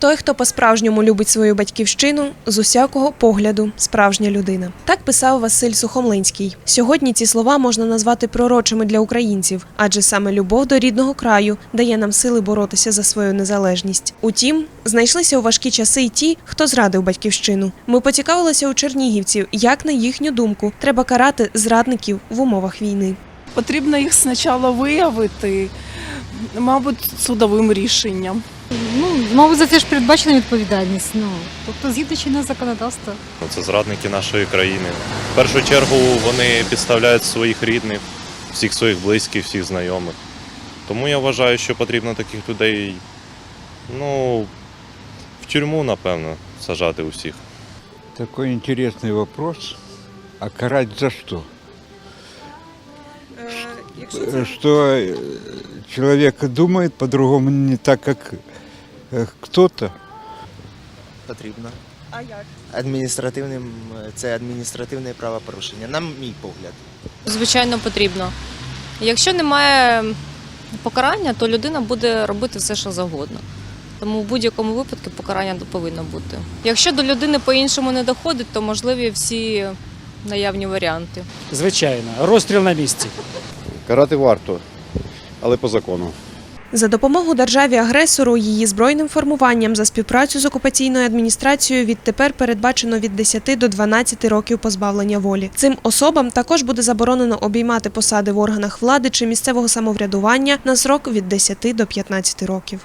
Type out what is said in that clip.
Той, хто по-справжньому любить свою батьківщину, з усякого погляду справжня людина. Так писав Василь Сухомлинський. Сьогодні ці слова можна назвати пророчими для українців, адже саме любов до рідного краю дає нам сили боротися за свою незалежність. Утім, знайшлися у важкі часи й ті, хто зрадив батьківщину. Ми поцікавилися у чернігівців, як на їхню думку треба карати зрадників в умовах війни. Потрібно їх спочатку виявити, мабуть, судовим рішенням. Ну, мабуть, за це ж передбачена відповідальність. Ну, тобто згідно чинного законодавства. Ну, Це зрадники нашої країни. В першу чергу вони підставляють своїх рідних, всіх своїх близьких, всіх знайомих. Тому я вважаю, що потрібно таких людей ну, в тюрму, напевно, сажати усіх. Такой интересный вопрос. А карать за что? Э, Что э, человек думает по-другому не так, как э, кто-то. Потрібно. А як? Адміністративним це адміністративне правопорушення, на мій погляд. Звичайно, потрібно. Якщо немає покарання, то людина буде робити все, що завгодно. Тому в будь-якому випадку покарання повинно бути. Якщо до людини по-іншому не доходить, то можливі всі наявні варіанти. Звичайно, розстріл на місці. Карати варто, але по закону. За допомогу державі-агресору, її збройним формуванням за співпрацю з окупаційною адміністрацією відтепер передбачено від 10 до 12 років позбавлення волі. Цим особам також буде заборонено обіймати посади в органах влади чи місцевого самоврядування на срок від 10 до 15 років.